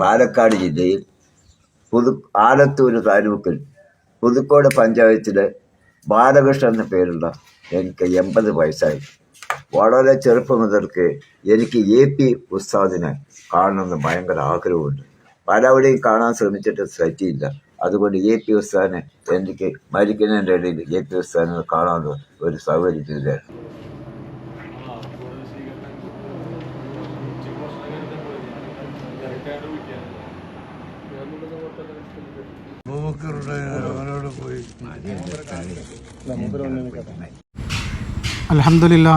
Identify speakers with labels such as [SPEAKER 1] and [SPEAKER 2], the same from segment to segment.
[SPEAKER 1] പാലക്കാട് ജില്ലയിൽ പുതു ആലത്തൂർ താലൂക്കിൽ പുതുക്കോട് പഞ്ചായത്തിലെ ബാലകൃഷ്ണൻ എന്ന പേരുള്ള എനിക്ക് എൺപത് വയസ്സായി. വളരെ ചെറുപ്പം മുതൽക്ക് എനിക്ക് എ പി ഉസ്താദിനെ കാണണമെന്ന് ഭയങ്കര ആഗ്രഹമുണ്ട്. പലവിടെയും കാണാൻ ശ്രമിച്ചിട്ട് പറ്റിയില്ല അതുകൊണ്ട് എ പി ഉസ്താദിനെ എനിക്ക് മരിക്കുന്നതിന്റെ ഇടയിൽ എ പി ഉസ്താദിനെ കാണാനുള്ള ഒരു
[SPEAKER 2] സൗകര്യത്തിൽ അവനോട് പോയി
[SPEAKER 3] അലഹമില്ല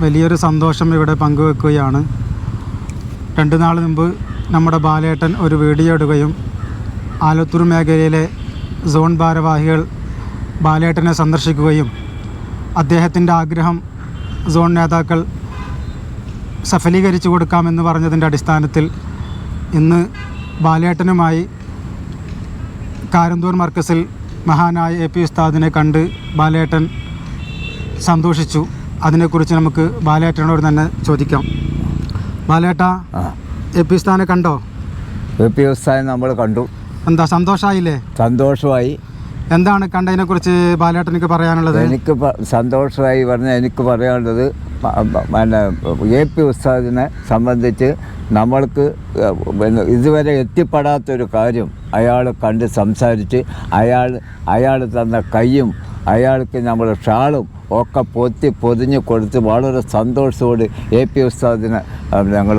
[SPEAKER 3] വലിയൊരു സന്തോഷം ഇവിടെ പങ്കുവെക്കുകയാണ്. രണ്ട് നാൾ മുമ്പ് നമ്മുടെ ബാലേട്ടൻ ഒരു വീഡിയോ ഇടുകയും ആലത്തൂർ മേഖലയിലെ സോൺ ഭാരവാഹികൾ ബാലേട്ടനെ സന്ദർശിക്കുകയും അദ്ദേഹത്തിന്റെ ആഗ്രഹം സോൺ നേതാക്കൾ സഫലീകരിച്ചു കൊടുക്കാമെന്ന് പറഞ്ഞതിന്റെ അടിസ്ഥാനത്തിൽ ഇന്ന് ബാലേട്ടനുമായി കാരന്തൂർ മർക്കസിൽ മഹാനായ എ പി ഉസ്താദിനെ കണ്ട് ബാലേട്ടൻ സന്തോഷിച്ചു. അതിനെക്കുറിച്ച് നമുക്ക് ബാലേട്ടനോട് തന്നെ ചോദിക്കാം. ബാലേട്ട എ പി ഉസ്താദിനെ കണ്ടോ?
[SPEAKER 1] എ പി ഉസ്താദിനെ നമ്മൾ കണ്ടു.
[SPEAKER 3] എന്താ സന്തോഷമായില്ലേ
[SPEAKER 1] സന്തോഷമായി.
[SPEAKER 3] എന്താണ് കണ്ടതിനെ കുറിച്ച് ബാലേട്ടനക്ക് പറയാനുള്ളത്?
[SPEAKER 1] എനിക്ക് സന്തോഷമായി പറഞ്ഞാൽ എനിക്ക് പറയാനുള്ളത് പിന്നെ എ പി ഉസ്താദിനെ സംബന്ധിച്ച് നമ്മൾക്ക് ഇതുവരെ എത്തിപ്പെടാത്തൊരു കാര്യം അയാൾ കണ്ട് സംസാരിച്ച് അയാൾ അയാൾ തന്ന കൈയും അയാൾക്ക് നമ്മൾ ഷാളും ഒക്കെ പൊത്തി പൊതിഞ്ഞ് കൊടുത്ത് വളരെ സന്തോഷത്തോട് എ പി ഉസ്താദിനെ ഞങ്ങൾ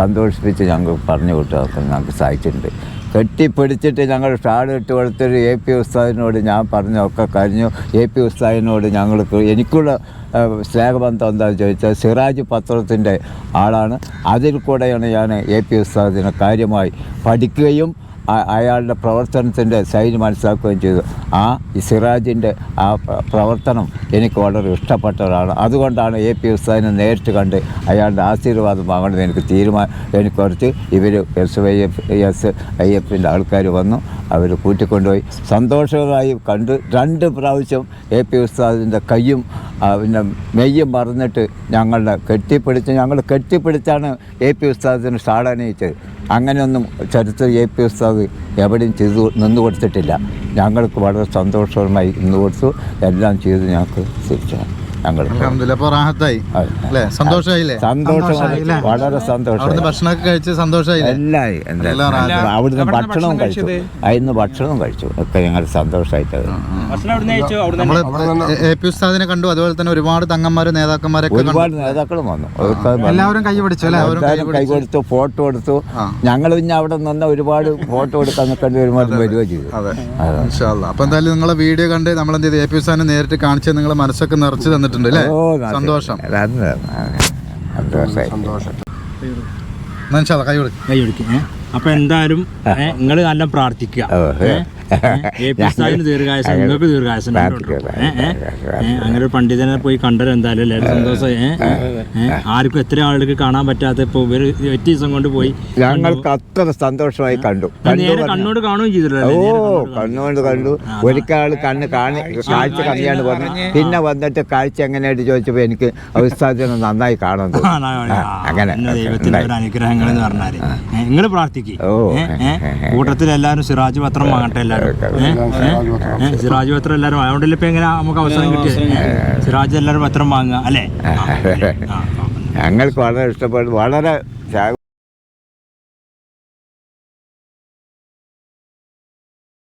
[SPEAKER 1] സന്തോഷിപ്പിച്ച് ഞങ്ങൾ പറഞ്ഞു കൊടുത്തൊക്കെ ഞങ്ങൾക്ക് സാധിച്ചിട്ടുണ്ട് കെട്ടിപ്പിടിച്ചിട്ട് ഞങ്ങൾ ഷാൾ ഇട്ട് കൊടുത്തൊരു എ പി ഉസ്താദിനോട് ഞാൻ പറഞ്ഞൊക്കെ കഴിഞ്ഞു. എ പി ഉസ്താദിനോട് ഞങ്ങൾക്ക് എനിക്കുള്ള സ്നേഹബന്ധം എന്താണെന്ന് ചോദിച്ചാൽ സിറാജ് പത്രത്തിന്റെ ആളാണ്. അതിൽ കൂടെയാണ് ഞാൻ എ പി ഉസ്താദിനെ കാര്യമായി പഠിക്കുകയും അയാളുടെ പ്രവർത്തനത്തിന്റെ ശൈലി മനസ്സിലാക്കുകയും ചെയ്തു. ആ സിറാജിന്റെ ആ പ്രവർത്തനം എനിക്ക് വളരെ ഇഷ്ടപ്പെട്ടതാണ് അതുകൊണ്ടാണ് എ പി ഉസ്താദിനെ നേരിട്ട് കണ്ട് അയാളുടെ ആശീർവാദം വാങ്ങണമെന്ന് എനിക്ക് തീരുമാനം എനിക്ക് കുറച്ച് ഇവർ S Y F S I എഫിന്റെ ആൾക്കാർ വന്നു അവർ കൂട്ടിക്കൊണ്ടുപോയി. സന്തോഷകരമായി കണ്ട് രണ്ട് പ്രാവശ്യം എ പി ഉസ്താദിന്റെ കയ്യും പിന്നെ മെയ്യും മറന്നിട്ട് ഞങ്ങളുടെ കെട്ടിപ്പിടിച്ച് ഞങ്ങൾ കെട്ടിപ്പിടിച്ചാണ് എ പി ഉസ്താദിന് ഷാളണിയിച്ചത് അങ്ങനെയൊന്നും ചരിത്ര എ പി ഉസ്താദ് എവിടെയും ചെയ്തു നിന്ന് കൊടുത്തിട്ടില്ല. ഞങ്ങൾക്ക് വളരെ സന്തോഷകരമായി നിന്ന് കൊടുത്തു. എല്ലാം ചെയ്ത് ഞങ്ങൾക്ക് തിരിച്ചു ഞങ്ങൾ
[SPEAKER 4] റാഹത്തായി. അല്ലേ? സന്തോഷമായില്ലേ
[SPEAKER 1] സന്തോഷം
[SPEAKER 3] സന്തോഷമായില്ലേ?
[SPEAKER 1] വളരെ സന്തോഷം
[SPEAKER 4] ഭക്ഷണമൊക്കെ കഴിച്ച് സന്തോഷമായില്ലേ
[SPEAKER 1] എല്ലായി. അവിടുന്ന് ഭക്ഷണവും കഴിച്ചു. അതിന്ന് ഭക്ഷണവും കഴിച്ചു. ഒക്കെ ഞങ്ങൾ സന്തോഷമായിട്ട്
[SPEAKER 4] നമ്മൾ എ പി ഉസ്താദിനെ കണ്ടു. അതുപോലെ തന്നെ ഒരുപാട് തങ്ങന്മാരും നേതാക്കന്മാരൊക്കെ കണ്ടു.
[SPEAKER 1] ഒരുപാട് നേതാക്കളും വന്നു.
[SPEAKER 3] എല്ലാവരും കൈ പിടിച്ചു
[SPEAKER 1] എല്ലാവരും കൈ കൊടുത്തു ഫോട്ടോ എടുത്തു. ഞങ്ങൾ പിന്നെ അവിടെ നിന്ന് ഒരുപാട് ഫോട്ടോ എടുക്കാൻ നിൽക്കേണ്ടി ഒരുപാട് വരിക ചെയ്തു.
[SPEAKER 4] അപ്പൊ എന്തായാലും നിങ്ങളെ വീഡിയോ കണ്ട് നമ്മൾ എന്ത് ചെയ്തു? എ പി ഉസ്താദിനെ നേരിട്ട് കാണിച്ച് നിങ്ങളെ മനസ്സൊക്കെ നിറച്ച് തന്നിട്ടുണ്ട് അല്ലേ സന്തോഷം.
[SPEAKER 1] സന്തോഷം.
[SPEAKER 4] എന്നാ കൈ കൊടുക്കും.
[SPEAKER 5] കൈ പിടിക്കും അപ്പൊ എന്തായാലും നിങ്ങൾ നല്ല പ്രാർത്ഥിക്കുക. ദീർഘായുസം നിങ്ങൾക്ക് ദീർഘായുസം അങ്ങനെ ഒരു പണ്ഡിതനെ പോയി കണ്ടത് എന്തായാലും എല്ലാവരും സന്തോഷം? ആർക്കും എത്ര ആളുകൾക്ക് കാണാൻ പറ്റാത്ത ഇപ്പൊ ഇവർ ഒറ്റ ദിവസം കൊണ്ട് പോയി
[SPEAKER 1] ഞങ്ങൾക്ക് അത്ര സന്തോഷമായി കണ്ടു.
[SPEAKER 5] നേരെ കണ്ണോട് കാണുകയും ചെയ്തിട്ടുണ്ടല്ലോ
[SPEAKER 1] ഓ കണ്ണുകൊണ്ട് കണ്ടു. ഒരിക്കൽ കണ്ണ് കാണി കാഴ്ച കമ്മിയാണ് പറഞ്ഞു. പിന്നെ വന്നിട്ട് കാഴ്ച എങ്ങനെയായിട്ട് ചോദിച്ചപ്പോ എനിക്ക് അവസ്ഥാദിനെ നന്നായി കാണാൻ തോന്നി. അങ്ങനെ.
[SPEAKER 5] ദൈവത്തിന്റെ അനുഗ്രഹങ്ങൾ എന്ന് പറഞ്ഞാൽ. നിങ്ങൾ പ്രാർത്ഥിക്കും.
[SPEAKER 1] ഓ.
[SPEAKER 5] കൂട്ടത്തിൽ എല്ലാവരും സിറാജ് പത്രം വാങ്ങട്ടെ എല്ലാവരും? സിറാജ് പത്രം എല്ലാവരും അതുകൊണ്ടല്ലേ ഇപ്പൊ എങ്ങനെ നമുക്ക് അവസരം കിട്ടിയത്? സിറാജ് എല്ലാവരും പത്രം വാങ്ങുക അല്ലേ.
[SPEAKER 1] ഞങ്ങൾക്ക് വളരെ ഇഷ്ടപ്പെട്ടു. വളരെ